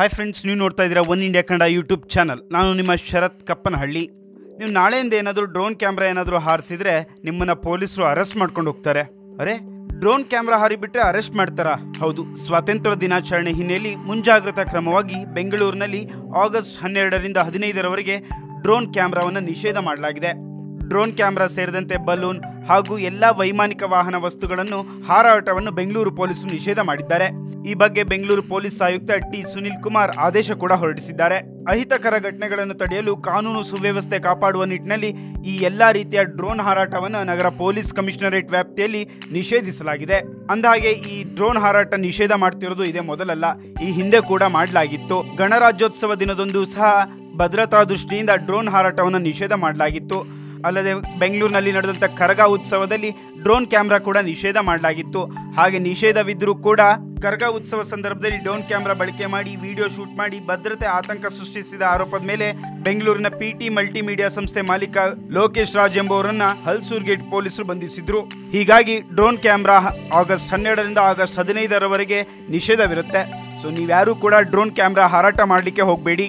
Hi friends ನೀವು ನೋಡ್ತಾ ಇದ್ದೀರಾ one India Kannada YouTube channel ನಾನು ನಿಮ್ಮ ಶರತ್ ಕಪ್ಪನಹಳ್ಳಿ. ನೀವು ನಾಳೆಯಿಂದ ಏನಾದರೂ ಡ್ರೋನ್ ಕ್ಯಾಮ್ರಾ ಏನಾದರೂ ಹಾರಿಸಿದ್ರೆ ನಿಮ್ಮನ್ನು ಪೊಲೀಸರು ಅರೆಸ್ಟ್ ಮಾಡ್ಕೊಂಡು ಹೋಗ್ತಾರೆ. ಅರೆ ಡ್ರೋನ್ ಕ್ಯಾಮ್ರಾ ಹಾರಿಬಿಟ್ರೆ ಅರೆಸ್ಟ್ ಮಾಡ್ತಾರಾ? ಹೌದು, ಸ್ವಾತಂತ್ರ್ಯ ದಿನಾಚರಣೆ ಹಿನ್ನೆಲೆಯಲ್ಲಿ ಮುಂಜಾಗ್ರತಾ ಕ್ರಮವಾಗಿ ಬೆಂಗಳೂರಿನಲ್ಲಿ ಆಗಸ್ಟ್ ಹನ್ನೆರಡರಿಂದ ಹದಿನೈದರವರೆಗೆ ಡ್ರೋನ್ ಕ್ಯಾಮ್ರಾವನ್ನು ನಿಷೇಧ ಮಾಡಲಾಗಿದೆ. ಡ್ರೋನ್ ಕ್ಯಾಮೆರಾ ಸೇರಿದಂತೆ ಬಲೂನ್ ಹಾಗೂ ಎಲ್ಲ ವೈಮಾನಿಕ ವಾಹನ ವಸ್ತುಗಳನ್ನು ಹಾರಾಟವನ್ನು ಬೆಂಗಳೂರು ಪೊಲೀಸರು ನಿಷೇಧ ಮಾಡಿದ್ದಾರೆ. ಈ ಬಗ್ಗೆ ಬೆಂಗಳೂರು ಪೊಲೀಸ್ ಆಯುಕ್ತ ಟಿ ಸುನಿಲ್ ಕುಮಾರ್ ಆದೇಶ ಕೂಡ ಹೊರಡಿಸಿದ್ದಾರೆ. ಅಹಿತಕರ ಘಟನೆಗಳನ್ನು ತಡೆಯಲು ಕಾನೂನು ಸುವ್ಯವಸ್ಥೆ ಕಾಪಾಡುವ ನಿಟ್ಟಿನಲ್ಲಿ ಈ ಎಲ್ಲಾ ರೀತಿಯ ಡ್ರೋನ್ ಹಾರಾಟವನ್ನು ನಗರ ಪೊಲೀಸ್ ಕಮಿಷನರೇಟ್ ವ್ಯಾಪ್ತಿಯಲ್ಲಿ ನಿಷೇಧಿಸಲಾಗಿದೆ. ಅಂದಹಾಗೆ, ಈ ಡ್ರೋನ್ ಹಾರಾಟ ನಿಷೇಧ ಮಾಡ್ತಿರೋದು ಇದೇ ಮೊದಲಲ್ಲ, ಈ ಹಿಂದೆ ಕೂಡ ಮಾಡಲಾಗಿತ್ತು. ಗಣರಾಜ್ಯೋತ್ಸವ ದಿನದಂದು ಸಹ ಭದ್ರತಾ ದೃಷ್ಟಿಯಿಂದ ಡ್ರೋನ್ ಹಾರಾಟವನ್ನು ನಿಷೇಧ ಮಾಡಲಾಗಿತ್ತು. ಅಲ್ಲದೆ ಬೆಂಗಳೂರಿನಲ್ಲಿ ನಡೆದಂಥ ಕರಗ ಉತ್ಸವದಲ್ಲಿ ಡ್ರೋನ್ ಕ್ಯಾಮ್ರಾ ಕೂಡ ನಿಷೇಧ ಮಾಡಲಾಗಿತ್ತು. ಹಾಗೆ ನಿಷೇಧವಿದ್ದರೂ ಕೂಡ ಕರಗ ಉತ್ಸವ ಸಂದರ್ಭದಲ್ಲಿ ಡ್ರೋನ್ ಕ್ಯಾಮ್ರಾ ಬಳಕೆ ಮಾಡಿ, ವಿಡಿಯೋ ಶೂಟ್ ಮಾಡಿ, ಭದ್ರತೆ, ಆತಂಕ ಸೃಷ್ಟಿಸಿದ ಆರೋಪದ ಮೇಲೆ ಬೆಂಗಳೂರಿನ ಪಿಟಿ ಮಲ್ಟಿಮೀಡಿಯಾ ಸಂಸ್ಥೆ ಮಾಲೀಕ ಲೋಕೇಶ್ ರಾಜ್ ಎಂಬುವರನ್ನ ಹಲ್ಸೂರ್ ಗೇಟ್ ಪೊಲೀಸರು ಬಂಧಿಸಿದ್ರು. ಹೀಗಾಗಿ ಡ್ರೋನ್ ಕ್ಯಾಮ್ರಾ ಆಗಸ್ಟ್ ಹನ್ನೆರಡರಿಂದ ಆಗಸ್ಟ್ ಹದಿನೈದರವರೆಗೆ ನಿಷೇಧವಿರುತ್ತೆ. ಸೊ ನೀವ್ಯಾರೂ ಕೂಡ ಡ್ರೋನ್ ಕ್ಯಾಮ್ರಾ ಹಾರಾಟ ಮಾಡಲಿಕ್ಕೆ ಹೋಗಬೇಡಿ.